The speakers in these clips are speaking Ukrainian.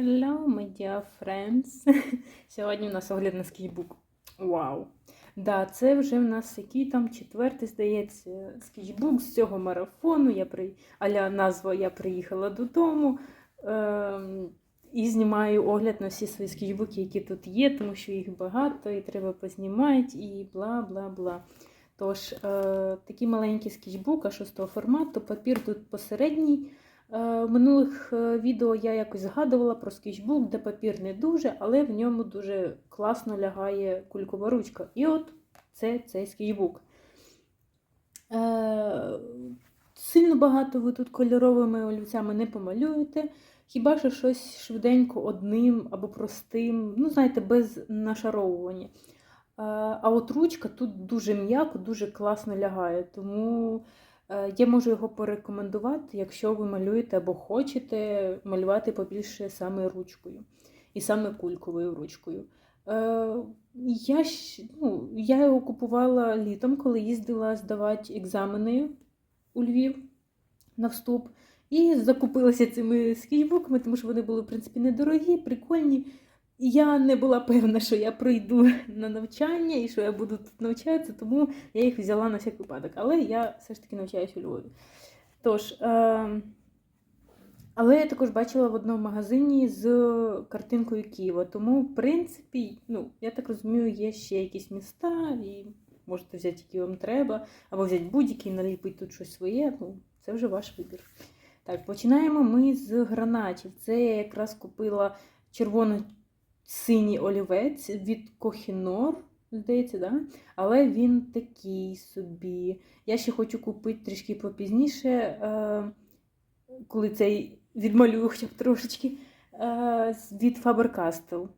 Hello, my dear friends. Сьогодні у нас огляд на скетчбук. Вау! Да, це вже в нас який там четвертий, здається, скетчбук з цього марафону. Я при... Аля назва Я приїхала додому. Ем... І знімаю огляд на всі свої скетчбуки, які тут є, тому що їх багато, і треба познімати, і бла бла бла. Тож, е, такий маленький скетчбук, а шостого формату, папір тут посередній. Е, В минулих е, відео я якось згадувала про скетчбук, де папір не дуже, але в ньому дуже класно лягає кулькова ручка. І от це цей скетчбук. Е, Сильно багато ви тут кольоровими олівцями не помалюєте. Хіба що щось швиденько одним або простим, ну, знаєте, без нашаровування. Е, А от ручка тут дуже м'яко, дуже класно лягає. Тому е, я можу його порекомендувати, якщо ви малюєте або хочете малювати побільше саме ручкою. І саме кульковою ручкою. Е, Я, ну, я його купувала літом, коли їздила здавати екзамени у Львів на вступ. І закупилася цими скетчбуками, тому що вони були, в принципі, недорогі, прикольні. Я не була певна, що я прийду на навчання і що я буду тут навчатися, тому я їх взяла на всяк випадок. Але я все ж таки навчаюся у Львові. Тож, е- але я також бачила в одному магазині з картинкою Києва. Тому, в принципі, ну, я так розумію, є ще якісь міста, і можете взяти, які вам треба, або взяти будь-який, наліпити тут щось своє. Ну, це вже ваш вибір. Так, починаємо ми з гранатів. Це я якраз купила червоно-синій олівець від Кохінор, здається, да? але він такий собі. Я ще хочу купити трішки попізніше, е, коли цей відмалюю хоча б трошечки, е, від Faber-Castell.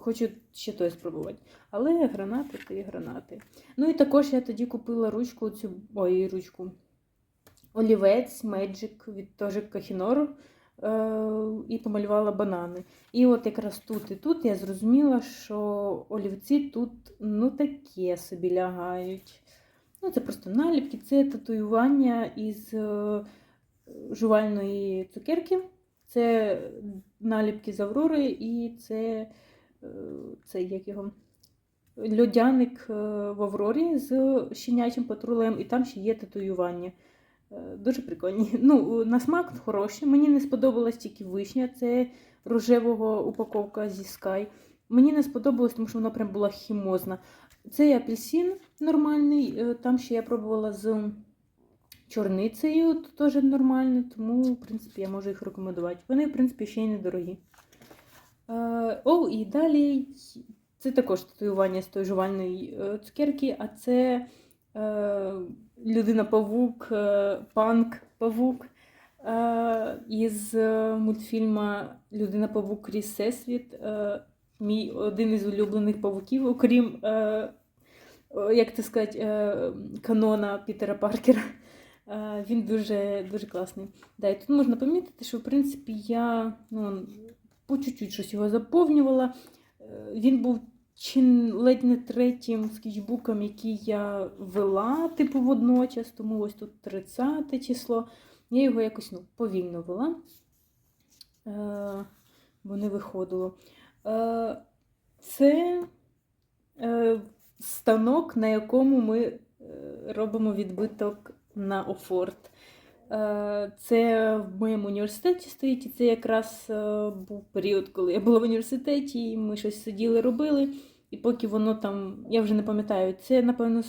Хочу ще той спробувати. Але гранати то і гранати. Ну і також я тоді купила ручку, цю ой, ручку. Олівець Magic від теж Кахінор е, і помалювала банани. І от якраз тут і тут я зрозуміла, що олівці тут ну таке собі лягають. Ну, це просто наліпки, це татуювання із е, жувальної цукерки. Це наліпки з Аврори і це, е, це як його льодяник е, в Аврорі з щенячим патрулем, і там ще є татуювання. Е, Дуже прикольні. Ну, на смак хороші. Мені не сподобалась тільки вишня, це рожевого упаковка зі Sky. Мені не сподобалось, тому що вона прям була хімозна. Цей апельсин нормальний, е, там ще я пробувала з чорницею, теж нормальний, тому, в принципі, я можу їх рекомендувати. Вони, в принципі, ще й недорогі. Е, О, і далі це також татуювання з тої жувальної цукерки, а це людина-павук, е, панк-павук е, із е, мультфільму Людина-павук крізь Всесвіт. Мій один із улюблених павуків, окрім, як це сказати, канона Пітера Паркера. Він дуже, дуже класний. Да, і тут можна помітити, що в принципі я ну, по чуть-чуть щось його заповнювала. Він був чи ледь не третім скетчбуком, який я вела, типу, водночас, тому ось тут 30 число. Я його якось ну, повільно вела, е, бо не виходило. Е, це е, станок, на якому ми е, робимо відбиток на офорт. Е, Це в моєму університеті стоїть, і це якраз е, був період, коли я була в університеті, і ми щось сиділи, робили. І поки воно там, я вже не пам'ятаю, це, напевно,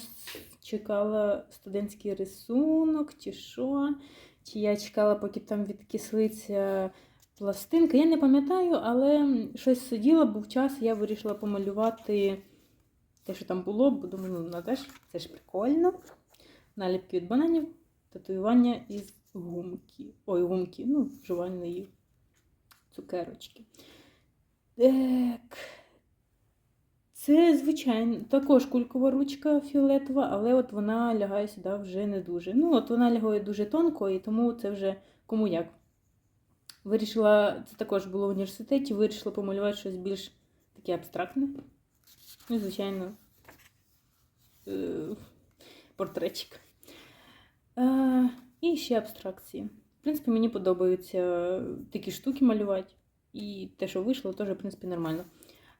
чекала студентський рисунок, чи що, чи я чекала, поки там відкислиться пластинка. Я не пам'ятаю, але щось сиділа, був час, я вирішила помалювати те, що там було, бо думаю, ну, ну, теж, це ж прикольно. Наліпки від бананів, татуювання із гумки. Ой, гумки, ну, жувальної цукерочки. Так. Це, звичайно, також кулькова ручка фіолетова, але от вона лягає сюди вже не дуже. Ну, от вона лягає дуже тонко, і тому це вже кому як. Вирішила, це також було в університеті, вирішила помалювати щось більш таке абстрактне. Ну, звичайно, е, портретик. Е, і ще абстракції. В принципі, мені подобаються такі штуки малювати. І те, що вийшло, теж, в принципі, нормально.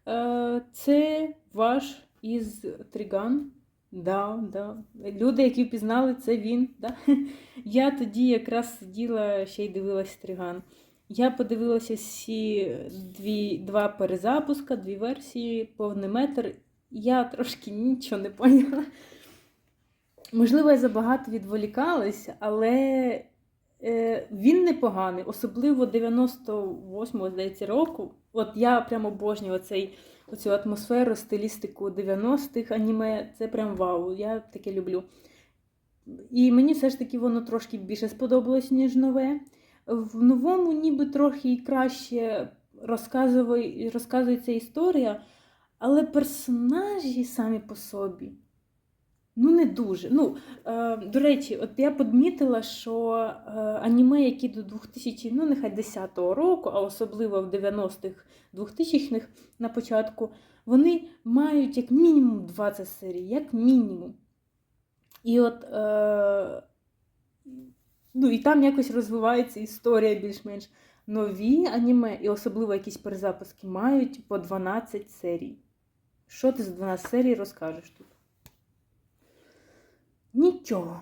Е, Це ваш із Триган. Да, да. Люди, які впізнали, це він. Да? Я тоді якраз сиділа ще й дивилась Триган. Я подивилася всі дві, два перезапуска, дві версії, повний метр. Я трошки нічого не поняла. Можливо, я забагато відволікалась, але е, він непоганий, особливо 98-го, здається, року. От я прямо обожнюю цей, оцю атмосферу, стилістику 90-х аніме. Це прям вау. Я таке люблю. І мені все ж таки воно трошки більше сподобалось, ніж нове. В новому ніби трохи краще розказує, розказується історія, але персонажі самі по собі. Ну, не дуже. Ну, е, до речі, от я подмітила, що е, аніме, які до 2000, ну нехай 10-го року, а особливо в 90-х 2000-х на початку, вони мають як мінімум 20 серій, як мінімум. І от е, ну, і там якось розвивається історія більш-менш. Нові аніме, і особливо якісь перезапуски, мають по 12 серій. Що ти за 12 серій розкажеш тут? Нічого.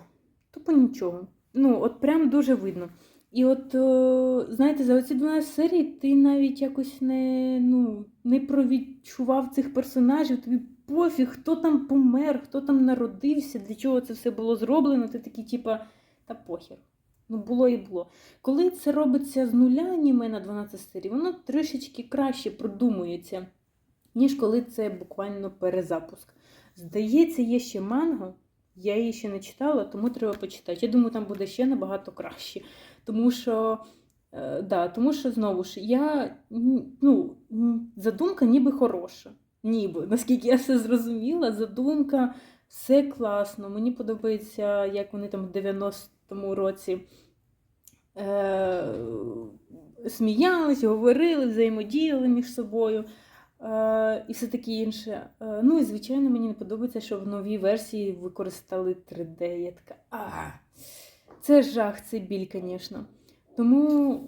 Тупо нічого. Ну, от прям дуже видно. І от, о, знаєте, за оці 12 серій ти навіть якось не ну, не провідчував цих персонажів, тобі пофіг, хто там помер, хто там народився, для чого це все було зроблено. Ти такий, типа, та похер. Ну, було і було. Коли це робиться з нуля аніме на 12 серій, воно трішечки краще продумується, ніж коли це буквально перезапуск. Здається, є ще манго. Я її ще не читала, тому треба почитати. Я думаю, там буде ще набагато краще. Тому що, е, да, тому що знову ж, я, ну, задумка ніби хороша. Ніби, наскільки я все зрозуміла, задумка все класно. Мені подобається, як вони там в 90-му році е, сміялись, говорили, взаємодіяли між собою. Е, і все таке інше. Е, ну і звичайно, мені не подобається, що в новій версії використали 3D. Я така, а, це жах, це біль, звісно. Тому,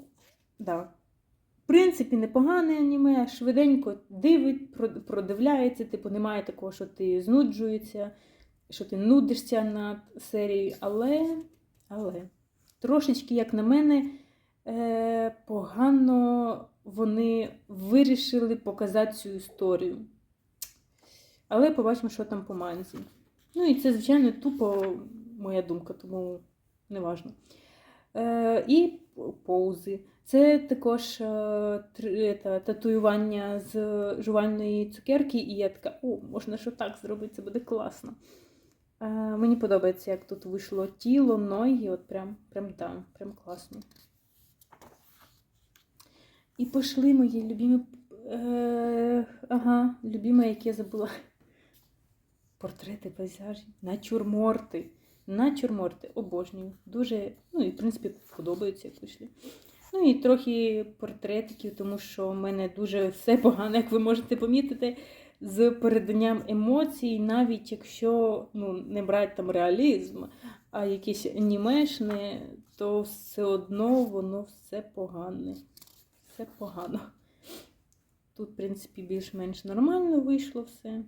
да. В принципі, непогане аніме, швиденько дивить, продивляється, типу, немає такого, що ти знуджуєшся, що ти нудишся над серією, але, але, трошечки, як на мене, е, погано вони вирішили показати цю історію. Але побачимо, що там по манзі. Ну і це, звичайно, тупо моя думка, тому не важно. Е, І поузи. Це також е, та, татуювання з жувальної цукерки, і я така, о, можна що так зробити, це буде класно. Е, Мені подобається, як тут вийшло тіло, ноги, от прям, прям, да, прям класно. І пішли мої любимі. Е, ага, любимі, які я забула. Портрети, пейзажі, натюрморти. Натюрморти. Обожнюю. Дуже, ну і в принципі подобаються як вийшли. Ну і трохи портретиків, тому що в мене дуже все погано, як ви можете помітити, з переданням емоцій, навіть якщо ну, не брати там реалізм, а якісь анімешне, то все одно воно все погане все погано. Тут, в принципі, більш-менш нормально вийшло все.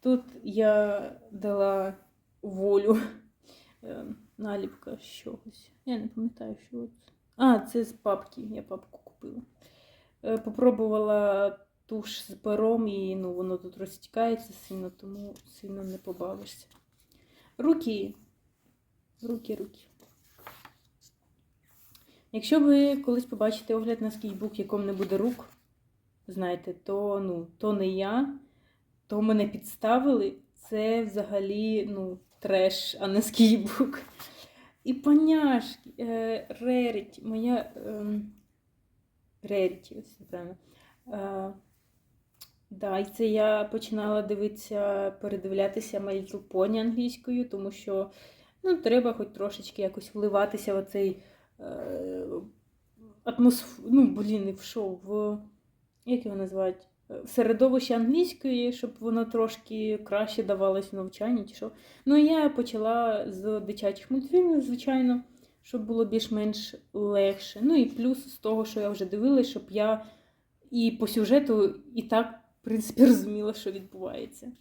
Тут я дала волю е, наліпка з чогось. Я не пам'ятаю, що це. А, це з папки. Я папку купила. Е, попробувала туш з пером і ну, воно тут розтікається сильно, тому сильно не побавишся. Руки. Руки, руки. Якщо ви колись побачите огляд на скейбук, якому не буде рук, знаєте, то ну, то не я, то мене підставили. Це взагалі ну, треш, а не скейбук. І поняшки, е, Реріті, моя е, Реріті, ось неправильно. Е, да, і це я починала дивитися, передивлятися My Pony англійською, тому що ну, треба хоч трошечки якось вливатися в цей Е, атмосф... ну, блін, в шоу, в як його називають? В середовище англійської, щоб воно трошки краще давалось в навчанні чи що. Ну, я почала з дитячих мультфільмів, звичайно. щоб було більш-менш легше. Ну і плюс з того, що я вже дивилася, щоб я і по сюжету і так, в принципі, розуміла, що відбувається.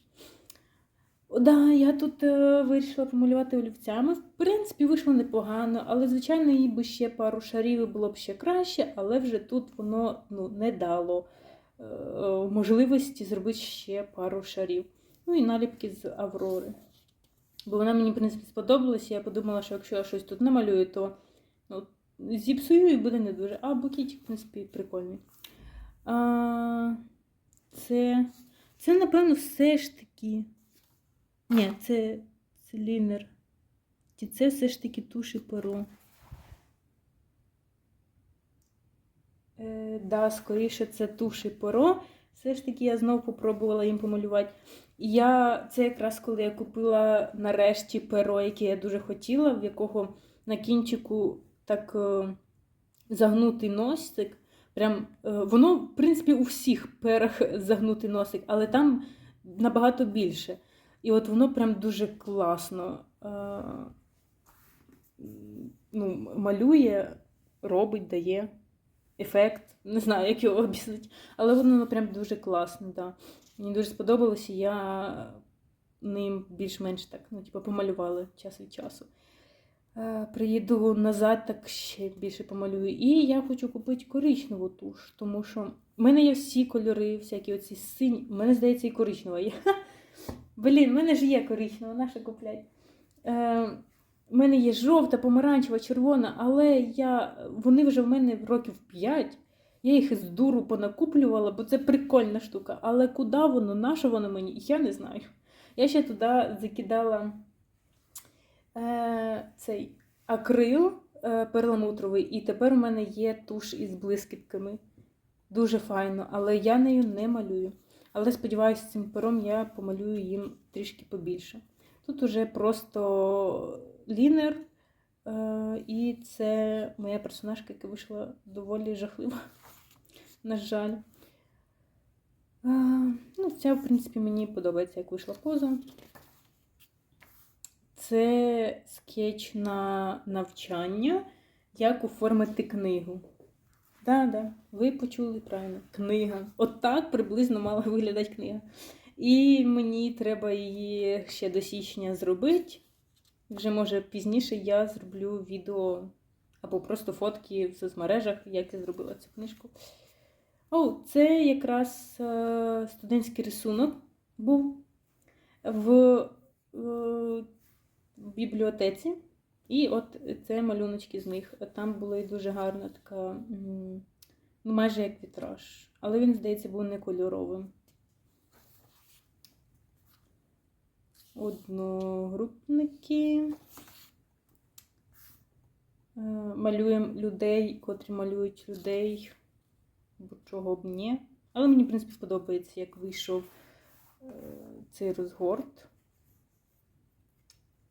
Да, я тут е, вирішила помалювати олівцями. В принципі, вийшло непогано, але, звичайно, їй би ще пару шарів і було б ще краще, але вже тут воно ну, не дало е, можливості зробити ще пару шарів. Ну і наліпки з Аврори. Бо вона мені, в принципі, сподобалася. Я подумала, що якщо я щось тут намалюю, то ну, зіпсую і буде не дуже. А букетик, в принципі, прикольний. А, це, це, напевно, все ж таки. Ні, це, лінер. Чи це все ж таки туш і перо? Е, да, скоріше, це туш і перо. Все ж таки я знову попробувала їм помалювати. І я, це якраз коли я купила нарешті перо, яке я дуже хотіла, в якого на кінчику так е, загнутий носик. Прям, е, воно, в принципі, у всіх перах загнутий носик, але там набагато більше. І от воно прям дуже класно е, ну, малює, робить, дає ефект. Не знаю, як його об'яснити. Але воно прям дуже класно, да. Мені дуже сподобалося, я ним більш-менш так, ну, типу, помалювала час від часу. Е, Приїду назад, так ще більше помалюю. І я хочу купити коричневу туш, тому що в мене є всі кольори, всякі оці сині. У мене, здається, і коричнева є. Блін, в мене ж є коричнева, наша куплять. Е, у мене є жовта, помаранчева, червона, але я, вони вже в мене років 5. Я їх з дуру понакуплювала, бо це прикольна штука. Але куди воно, на що воно мені, я не знаю. Я ще туди закидала е, цей акрил е, перламутровий, і тепер у мене є туш із блискітками. Дуже файно, але я нею не малюю. Але сподіваюся, цим пером я помалюю їм трішки побільше. Тут уже просто лінер, е, і це моя персонажка, яка вийшла доволі жахлива. На жаль. Е, ну, Ця, в принципі, мені подобається, як вийшла поза. Це скетч на навчання, як оформити книгу. Так, да, ви почули правильно. Книга. От так приблизно мала виглядати книга. І мені треба її ще до січня зробити. Вже, може, пізніше я зроблю відео або просто фотки в соцмережах, як я зробила цю книжку. О, це якраз е, студентський рисунок був в бібліотеці. І от це малюночки з них. Там була дуже гарна така, ну, майже як вітраж. Але він, здається, був не кольоровим. Одногрупники. Е, Малюємо людей, котрі малюють людей, бо чого б ні. Але мені, в принципі, подобається, як вийшов е, цей розгорт.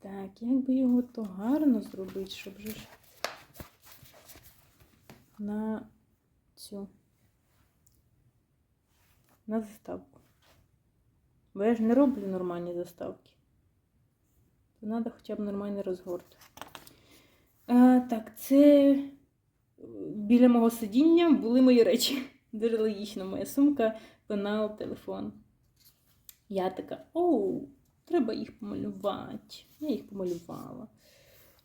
Так, як би його то гарно зробити, щоб же ж на цю на заставку. Бо я ж не роблю нормальні заставки. То треба хоча б нормальний розгорт. А, так, це біля мого сидіння були мої речі. Дуже логічно, моя сумка, пенал, телефон. Я така, оу, треба їх помалювати. Я їх помалювала.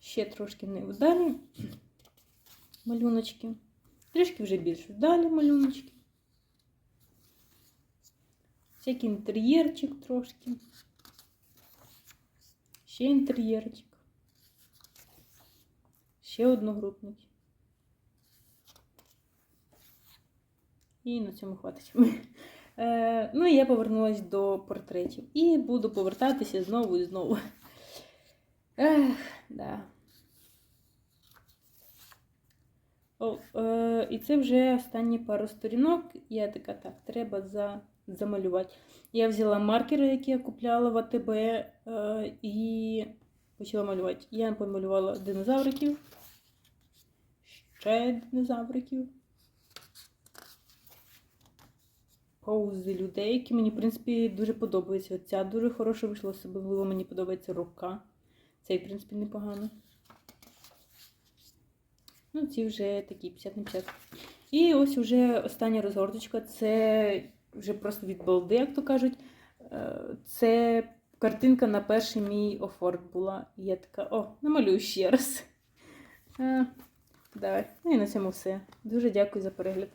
Ще трошки не вдалі малюночки. Трішки вже більш вдалі малюночки. Всякий інтер'єрчик трошки. Ще інтер'єрчик. Ще одногрупник. І на цьому хватить. Е, ну і я повернулася до портретів. І буду повертатися знову і знову. Ех, да. О, е, і це вже останні пару сторінок. Я така, так, треба за, замалювати. Я взяла маркери, які я купляла в АТБ, е, і почала малювати. Я помалювала динозавриків. Ще динозавриків. Поузи людей, які мені, в принципі, дуже подобаються. Ця дуже хороша вийшла, особливо мені подобається рука. Цей, в принципі, непогано. Ну, ці вже такі 50 на 50. І ось вже остання розгорточка. Це вже просто від балди, як то кажуть. Е, Це картинка на перший мій офорт була. Я така, о, намалюю ще раз. Е, Давай. Ну і на цьому все. Дуже дякую за перегляд.